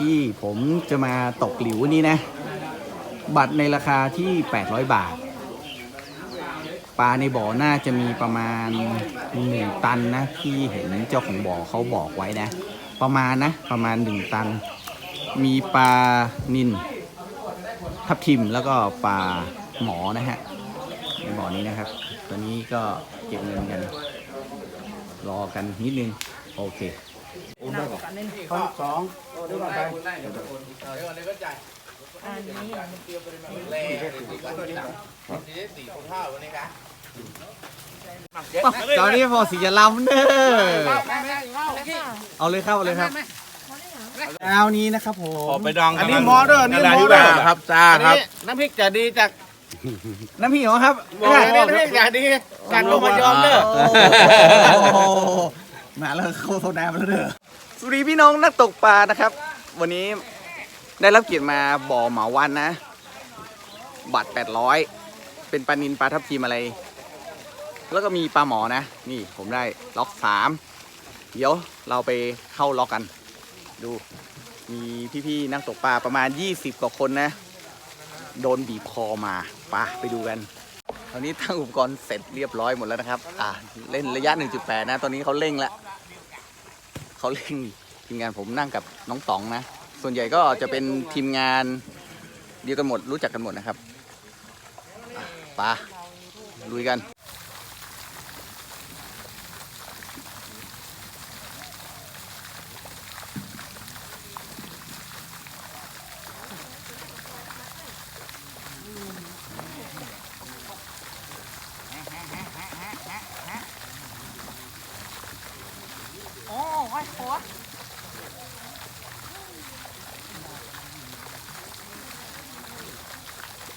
ที่ผมจะมาตกหลิวนี่นะ บัตรในราคาที่ 800 บาท ปลาในบ่อน่าจะมีประมาณ 1 ตันนะ ที่เห็นเจ้าของบ่อเขาบอกไว้นะ ประมาณนะ ประมาณ 1 ตัน มีปลานินทับทิมแล้วก็ปลาหมอนะฮะในบ่อนี้นะครับ ตอนนี้ก็เก็บเงินกัน รอกันนิดนึง โอเค พันสองตอนนี้พอสีจะลำเด้อเอาเลยครับ เอาเลยครับแล้วนี้นะครับผมไปดองอันนี้มอเดอร์นี่มอเดอร์ครับจ้าอันครับนี้น้ำพริกจะดีจากน้ำพี่เหรอครับอันนี้น้ำพริกจะดีจากลงมายอมเด้อโอ้โห มาแล้วโคตรน้ำแล้วเด้อสวัสดีพี่น้องนักตกปลานะครับ วันนี้ได้รับเกียรติมาบ่อเหมาวันนะ บัตร 800 เป็นปลานินปลาทับทิมอะไร แล้วก็มีปลาหมอนะ นี่ผมได้ล็อกสามเดี๋ยวเราไปเข้าล็อกกัน ดู มีพี่ๆนักตกปลาประมาณ 20 กว่าคนนะ โดนบีบคอมาไปไปดูกันตอนนี้ตั้งอุปกรณ์เสร็จเรียบร้อยหมดแล้วนะครับ อ่า เล่นระยะ 1.8 นะ ตอนนี้เขาเร่งแล้ว เขาเล่นทีมงานผมนั่งกับน้องต๋องนะ ส่วนใหญ่ก็จะเป็นทีมงานเดียวกันหมดรู้จักกันหมดนะครับป่ะไปลุยกัน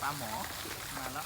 ปลาหมอ มาแล้ว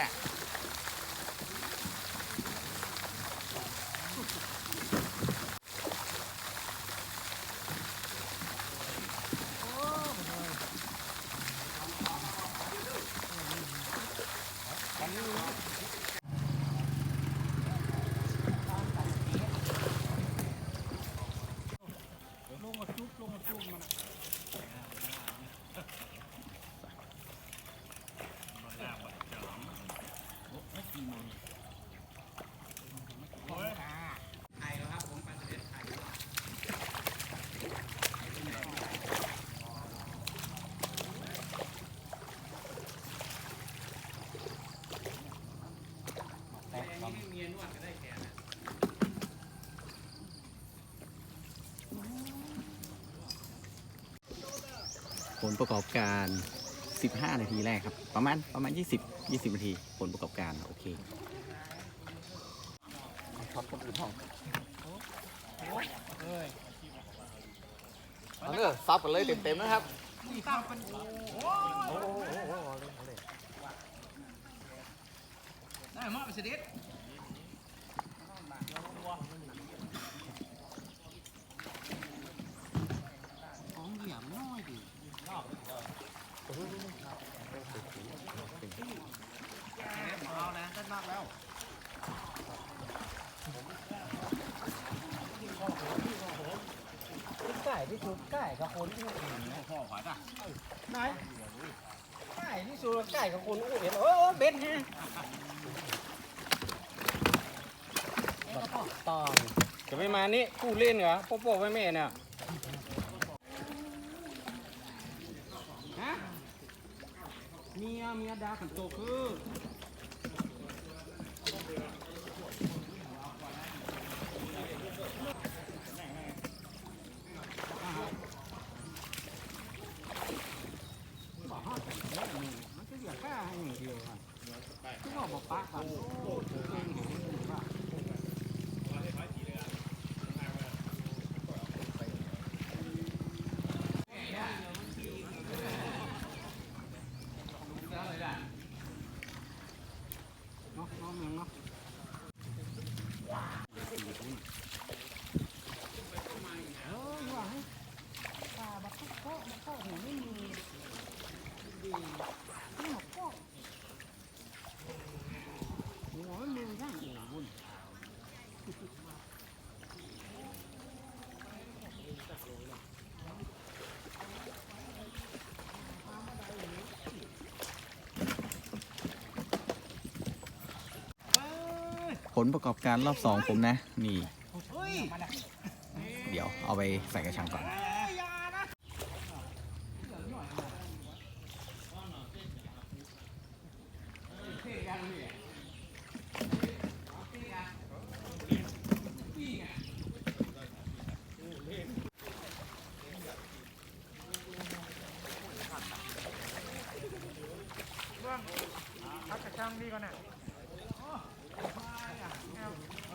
ำดีแหละ ผลประกอบการ 15 นาทีแรกครับ ประมาณประมาณ 20 20 นาที ผลประกอบการโอเคเอาเนอะซับกันเลยเต็มๆนะครับเใกล้กับคนอู้เห็นพ่อขวาจ้ะไหนใกล้ที่สุดใกล้กับคนอู้เห็นเออเบ็ดฮะตองจะไปมานี่กูเล่นเหรอโป๊ะโป๊ะไว้แม่เนี่ยฮะเมียเมียดาขันโตคือ มันจะเหลือแค่ให้อย่าง เดียวอะที่บอกบอกปะกันว่าเนาะเนาะเมืองเนาะเออว่าให้ปลาบักโคกบักโคกเนี่ยไม่มีดีที่หมกโคกหัวมันมือย่างางอื่นวุ่น ผ ลประกอบการรอบสองผมนะ นี่เฮ้ยเดี๋ยวเอาไปใส่กระชังก่อน พักกระชังดีก่อนน่ะ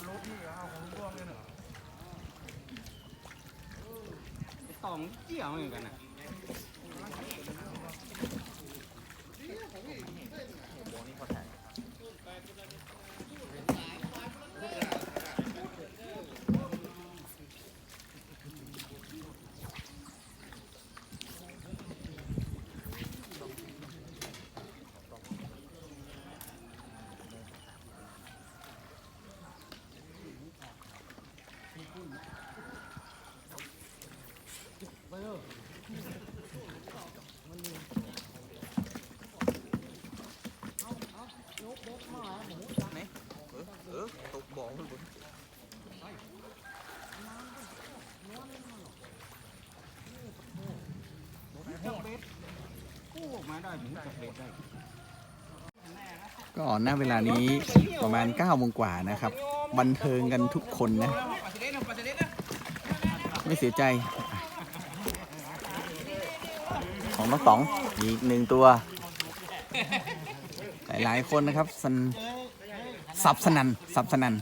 รถนี่เอาของร่วงเลยเนอะ ต่องเกี่ยวเหมือนกันน่ะ เออตกบ่อมันบน จับเบ็ดกู้ออกมา ได้ถึงจับเบ็ดได้ก็หน้าเวลานี้ประมาณ9โมงกว่านะครับ บันเทิงกันทุกคนนะ ไม่เสียใจ ของน้องต๋องอีกหนึ่งตัว หลายๆคนนะครับสันสับสนันสับสนัน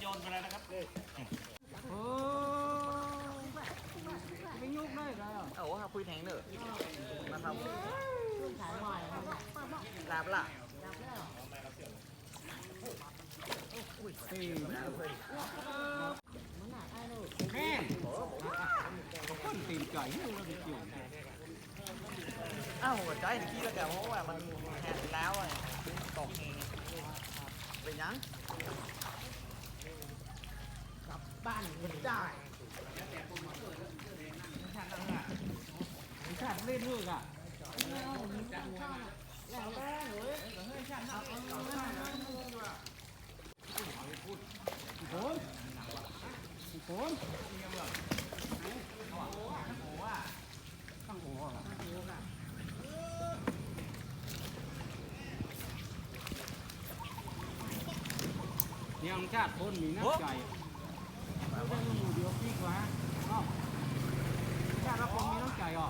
เออไม่ยุกได้เลยอะเอาว่าคุยแทงเนอะมาทำ ลาบละสี่แม่ต้นตีนไก่ให้เราไปกินอ้าวหัวใจตะกี้แล้วกันเพราะว่ามันแหกแล้วอะตกเองเป็นยังบ้านมันได้ชาติเล่น ลูกอะโอนโอนตั้งหัวเนี่ยมันชาติคนมีน้ำใจไม่ได้มาอยู่เดียวพี่กว่าเอ้าชาติละคนมีน้ำใจอะ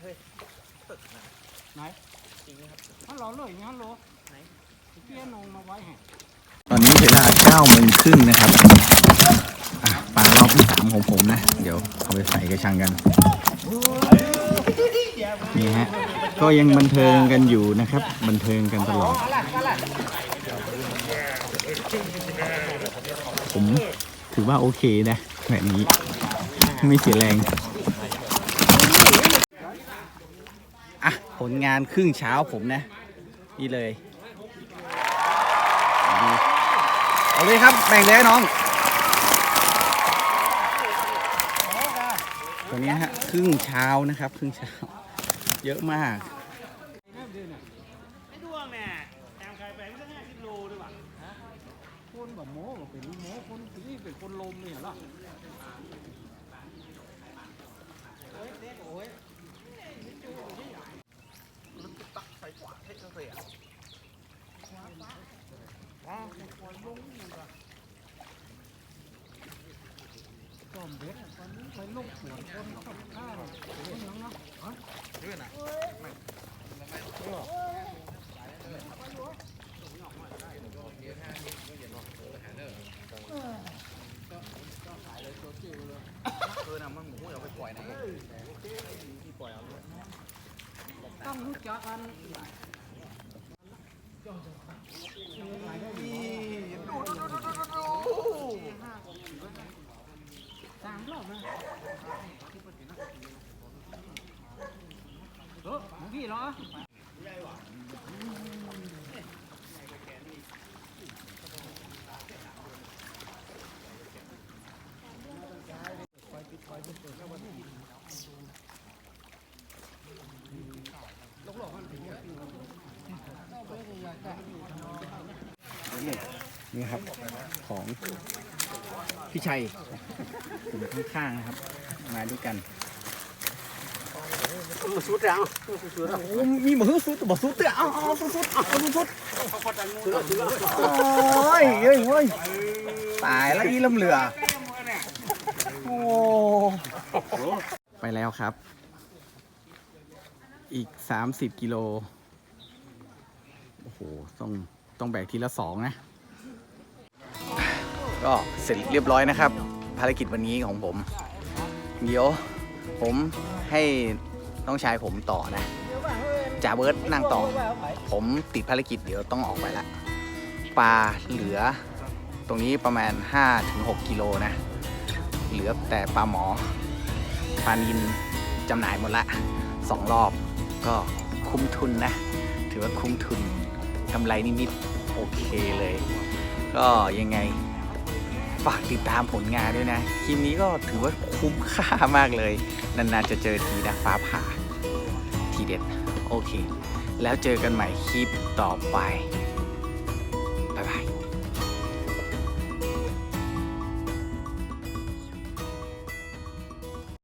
ออกขนาดเฮ้ยไหนจริงครับฮัลโหลเลยฮัลโหลไหนเพี้ยนงมาไว้ให้ตอนนี้เวลาเก้าโมงครึ่งนะครับอะปลารอบที่สามของผมนะ เดี๋ยวเอาไปใส่กระชังกัน นี่ฮะ ก็ยังบันเทิงกันอยู่นะครับ บันเทิงกันตลอด ผมถือว่าโอเคนะแบบนี้ ไม่เสียแรง อะ ผลงานครึ่งเช้าผมนะ นี่เลยเอาเลยครับแบ่งเลยน้องตัวนี้ฮะครึ่งเช้านะครับ ครึ่งเช้า เยอะมากไม่ดวงแน่แตมใครไปไม่ต้องห้าสิบโลด้วยว่ะคนแบบโม้เป็นโม้คนนี่เป็นคนลมเนี่ยหรอต้มเด็กโอ้ย บ็ดตอนนี้ไปลูกสวนคนขับข้าวเป็นยังเนาะฮะต้องามรอบนะเออเมื่อกี้เหรอนี่ครับ ของพี่ชัยอยู่ข้างๆนะครับ มาด้วยกันมาสุดแล้วโอ้มีหมูสุดบ่สุดเตะเอาเอาสุดสุดเอาสุดสุดโอ้ยเฮ้ยเฮ้ยตายแล้วอีลำเหลือโอ้ไปแล้วครับ อีก30กิโลโอ้โหต้องต้องแบกทีละสองนะ ก็เสร็จเรียบร้อยนะครับ ภารกิจวันนี้ของผม เดี๋ยวผมให้น้องชายผมต่อนะจ่าเบิร์ดนั่งต่อ ผมติดภารกิจเดี๋ยวต้องออกไปละปลาเหลือตรงนี้ประมาณ 5-6 กิโลนะ เหลือแต่ปลาหมอปลานินจำหน่ายหมดละสองรอบก็คุ้มทุนนะ ถือว่าคุ้มทุนกำไรนิดๆโอเคเลย ก็ยังไง ฝากติดตามผลงานด้วยนะ คลิปนี้ก็ถือว่าคุ้มค่ามากเลย นานๆจะเจอทีนะฟ้าผ่า ทีเด็ด โอเค แล้วเจอกันใหม่คลิปต่อไป บ๊ายบาย